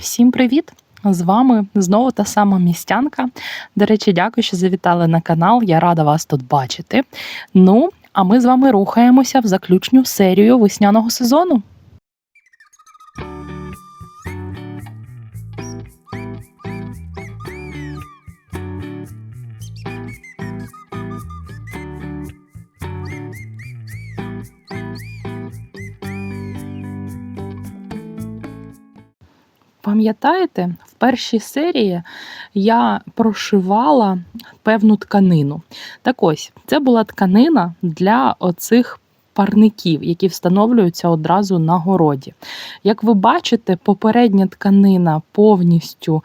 Всім привіт! З вами знову та сама містянка. До речі, дякую, що завітали на канал. Я рада вас тут бачити. Ну, а ми з вами рухаємося в заключну серію весняного сезону. Пам'ятаєте, в першій серії я прошивала певну тканину. Так ось, це була тканина для оцих парників, які встановлюються одразу на городі. Як ви бачите, попередня тканина повністю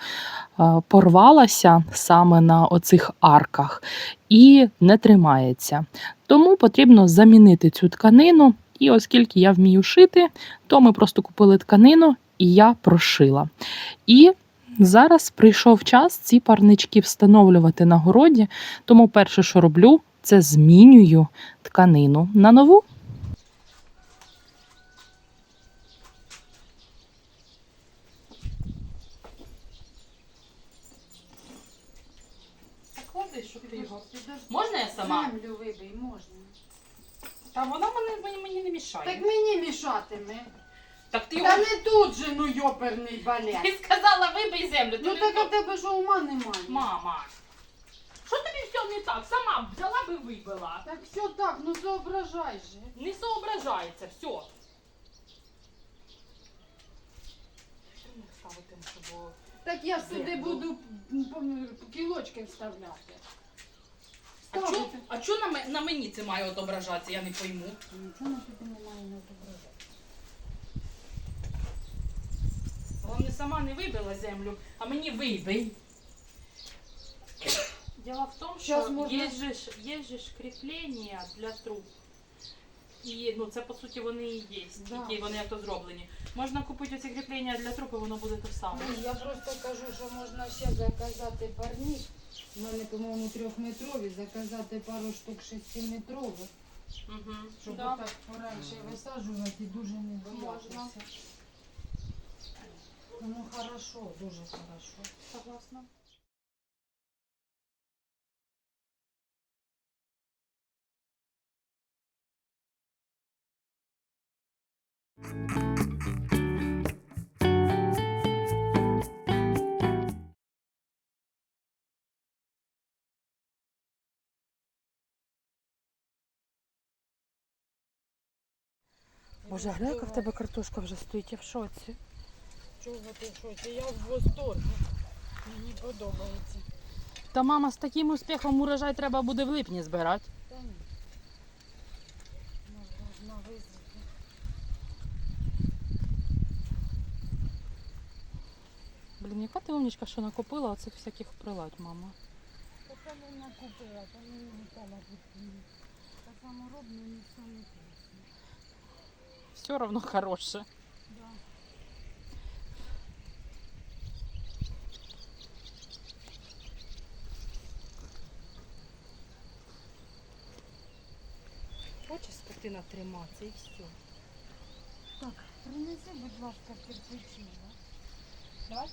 е, порвалася саме на оцих арках і не тримається. Тому потрібно замінити цю тканину. І оскільки я вмію шити, то ми просто купили тканину і я прошила. І зараз прийшов час ці парнички встановлювати на городі. Тому перше, що роблю, це змінюю тканину на нову. Можна я Землю вибий, можна. Та вона мені, мені не мішає. Так мені мішатиме. Так ти Та не тут же, ну йоперний балет. Ти сказала, вибий землю. Ну так а тебе що ума немає. Мама. Що тобі все не так? Сама взяла би вибила. Так все так, ну соображай же. Не соображається, все. Так я сюди буду м, м, кілочки вставляти. А чо, Ставити. а чо на, ме- на мені це має отображатися, я не пойму. Нічого на тобі немає не відображати. Сама не вибила землю, а мені вибий. Дело в том, Щас що можна- є же, ж- є же ж кріплення для труб. І ну, це по суті вони і є, Да. тільки вони як то зроблені. Можна купити оці кріплення для труб, і воно буде те саме. Ну, Я просто кажу, що можна ще заказати парник. У мене, по-моєму, трьохметрові, заказати пару штук шестиметрових, Угу. щоб Да. отак пораньше висаджувати і дуже не боятися. Ну хорошо, дуже хорошо. Согласна. Боже, гля, яка в тебе картошка вже стоїть, я в шоці. Чого ти? Я в восторгі. Мені подобається. Та мама, з таким успіхом урожай треба буде в липні збирати. Та ні. Можна визити. Блін, яка ти умнічка, що накопила оцих всяких прилад, мама. Та не накупила, та не літала від Та саморобно не саме Все равно хороше. Да. Скотина триматися і все. Так, принеси, будь ласка, кирпичі. да? Давай.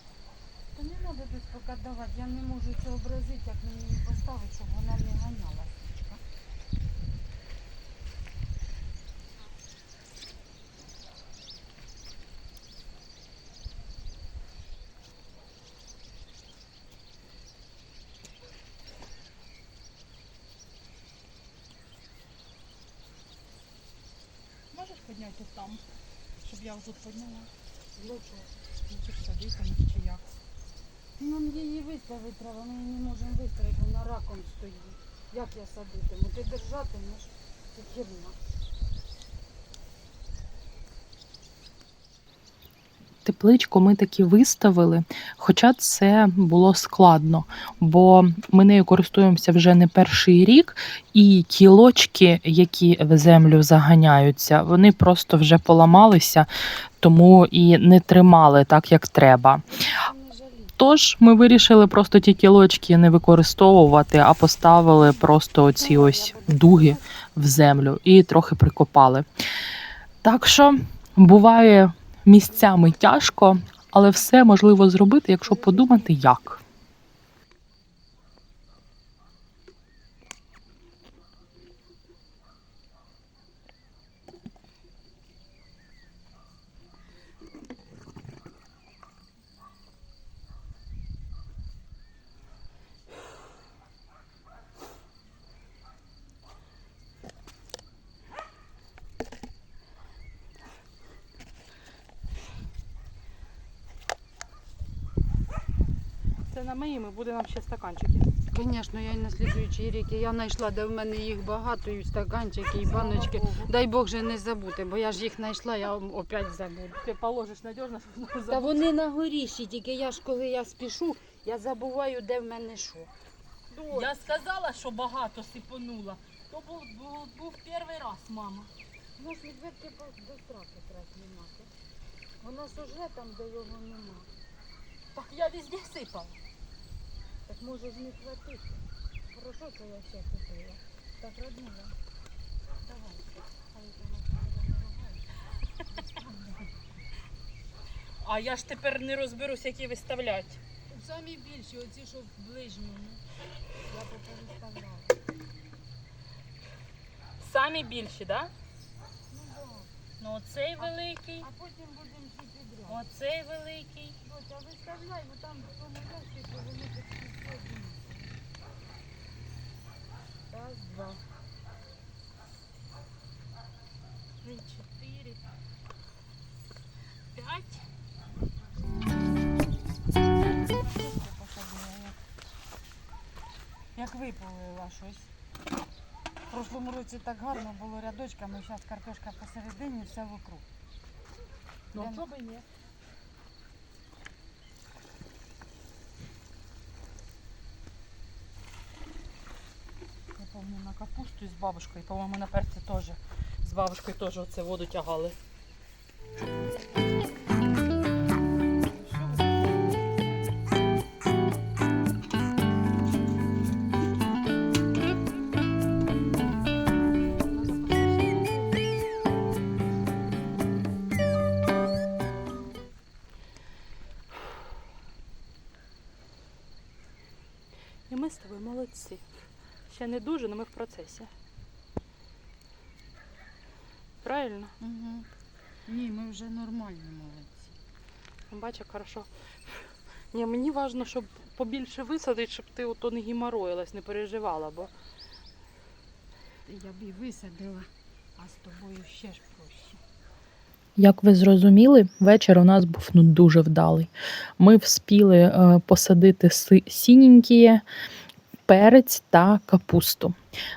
Та не треба тут поки давати, я не можу це образити, як мені поставити, щоб вона не ганяла Можеш підняти там, щоб я вже підняла? Лучше. Ну, чи садити там, чи як? Нам її виставити треба, ми її не можемо виставити, вона раком стоїть. Як я садитиму? Ти держатимеш? Це херня. Тепличку ми таки виставили, хоча це було складно, бо ми нею користуємося вже не перший рік, і кілочки, які в землю заганяються, вони просто вже поламалися, тому і не тримали так, як треба. Тож ми вирішили просто ті кілочки не використовувати, а поставили просто оці ось дуги в землю і трохи прикопали. Так що буває місцями тяжко, але все можливо зробити, якщо подумати як. Це на моїми буде нам ще стаканчики. Звісно, я й на слідуючий рік. Я знайшла, де в мене їх багато, і стаканчики, і баночки. Дай Бог же не забути, бо я ж їх знайшла, я опять забуду. Ти положиш надіжно, щоб Та вони на горіші, тільки я ж коли я спішу, я забуваю, де в мене що. Я сказала, що багато сипонула. То був, був, був перший раз, мама. Ну ж відверті до страху треба знімати. Воно ж уже там, де його нема. Так я везде сипала. Може ж не хватити. Хорошо, що я ще купила. Так, роднула. Давай. А я ж тепер не розберусь, які виставляти. Самі більші, оці, що в ближньому. Я попереставляла. Самі більші, так? Так. Ну оцей великий, А потім будемо всі підряд. оцей великий. Доця, виставляй, бо там в тому ящику вони такі сьогодні. Раз, два. Три, чотири, п'ять. Як виполила щось. В прошлому році так гарно було рядочками, зараз картошка посередині, все вокруг. Ну, Я- чого би ні? Я помню на капусту з бабушкою, по-моєму, на перці теж. З бабушкою теж оце воду тягали. Ще не дуже, але ми в процесі. Правильно? Угу. Ні, ми вже нормальні молодці. Бачиш, як хорошо. Ні, мені важливо, щоб побільше висадити, щоб ти ото не гімароїлась, не переживала, бо Я б і висадила, а з тобою ще ж проще. Як ви зрозуміли, вечір у нас був ну дуже вдалий. Ми вспіли е, посадити си- сіненькі, перець та капусту.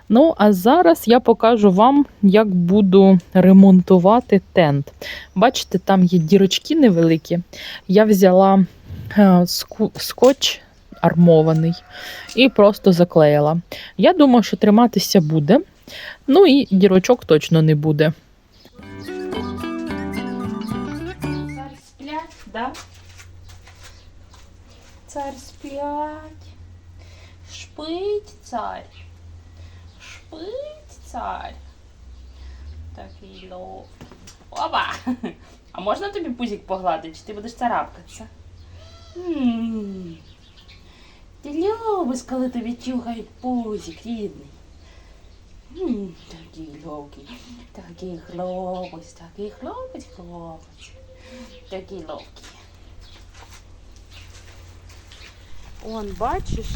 Ну, а зараз я покажу вам, як буду ремонтувати тент. Бачите, там є дірочки невеликі. Я взяла е, скотч армований і просто заклеїла. Я думаю, що триматися буде. Ну і дірочок точно не буде. Царь сплять, да? Царь сплять. Шпить царь. Шпить царь. Такий лов. Опа! А можна тобі пузик погладити, чи ти будеш царапкатися? Ти любиш, коли тобі чухають пузик, рідний. Такий ловкий, такий хлопець, такий хлопець, хлопець. Такий ловкий. Он, бачиш?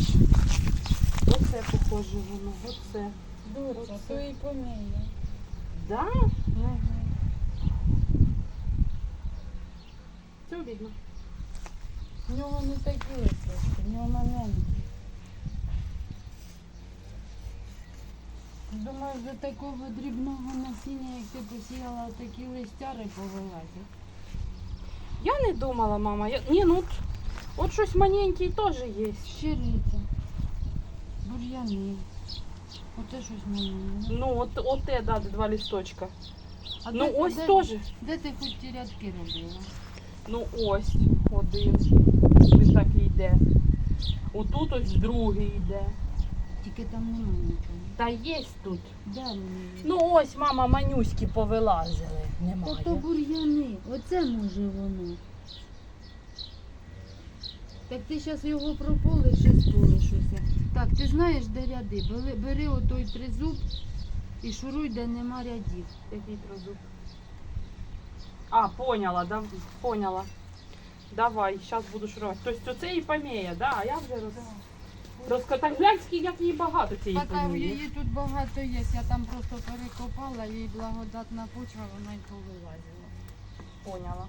Оце похоже воно, оце. Доця, то і поміє. Да? Все видно. В нього не такі листочки, в нього маленькі. Думаю, до такого дрібного насіння, як ти посіяла, такі листяри повилазять. Я не думала, мама. Я... Ні, ну от, от щось маленьке теж є. Щириця, бур'яни. Оце щось маленьке. Ну, от, от те, да, два листочка. А Ну де- ось де- теж. Де ти хоч ті рядки робила? Ну ось один. Він так і йде. Отут ось другий йде. Тільки там немає нічого. Та є тут. Де вони? Ну ось, мама, манюськи повилазили. Та то Немає. бур'яни. Оце може воно. Так ти зараз його прополиш і сполиш усе. Так, ти знаєш, де ряди. Бери, бери отой тризуб і шуруй, де нема рядів. Який тризуб? А, поняла, да, поняла. Давай, зараз буду шурувати. Тобто це і поміє, да? А я вже роз... розкатав. Глянь, скільки як її багато цієї Така поміє. її тут багато є. Я там просто перекопала, їй благодатна почва, вона й повилазила. Поняла.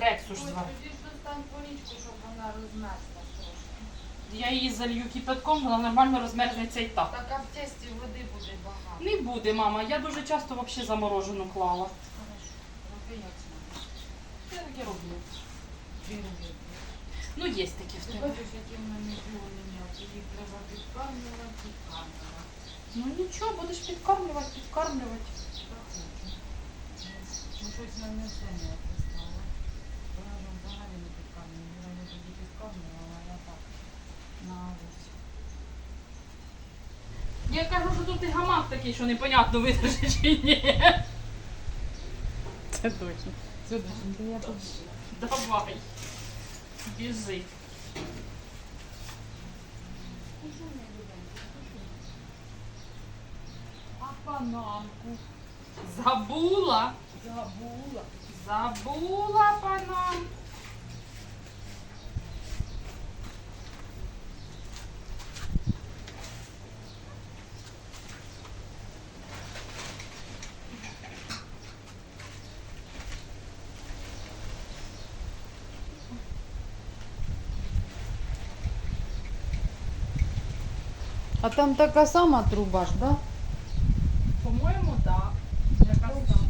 Рексу ж звар. Тоді ж достань полічку, щоб вона розмерзла трошки. Я її залью кипятком, вона нормально розмерзнеться і так. Так, а в тесті води буде багато. Не буде, мама. Я дуже часто взагалі заморожену клала. Хорошо. Роби як знаєш. Я таке роблю. Ти роби. Ну, є такі в Ти тебе. бачиш, які в мене білі м'які. Треба підкармлювати, підкармлювати. Ну нічого, будеш підкармлювати, підкармлювати. Так хочу. Ну, щось на не все не стало. Вона ж взагалі не підкармлює. Вона я так. На. Я кажу, що тут і гамак такий, що непонятно видержи чи ні. Це точно. Це я побіжу. Давай. Біжи. А панамку Забула. забула. Забула панам. А там така сама труба ж, да? По-моєму, так. Яка там?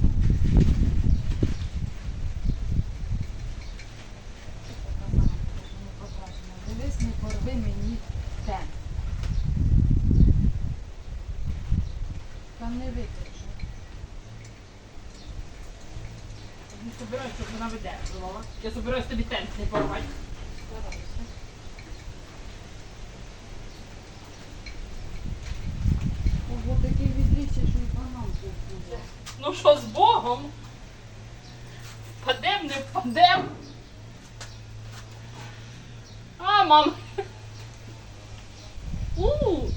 Дивись, не порви мені тен. Там не витержу. Не собираюсь, щоб вона видержувала. Я собираюсь тобі тент не порвати такий відріччя, що й панамку буде. Ну що, з Богом? Впадем, не впадем. А, мам. У.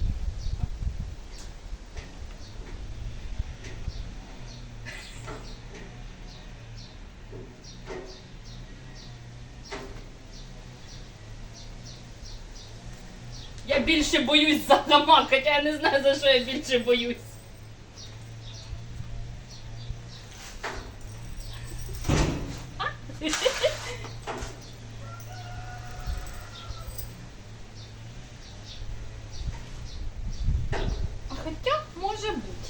Я більше боюсь за гамак, хоча я не знаю, за що я більше боюсь. Хоча може бути.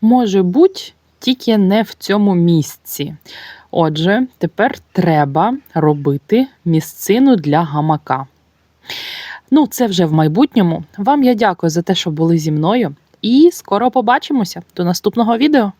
Може бути, тільки не в цьому місці. Отже, тепер треба робити місцину для гамака. Ну, це вже в майбутньому. Вам я дякую за те, що були зі мною. І скоро побачимося до наступного відео.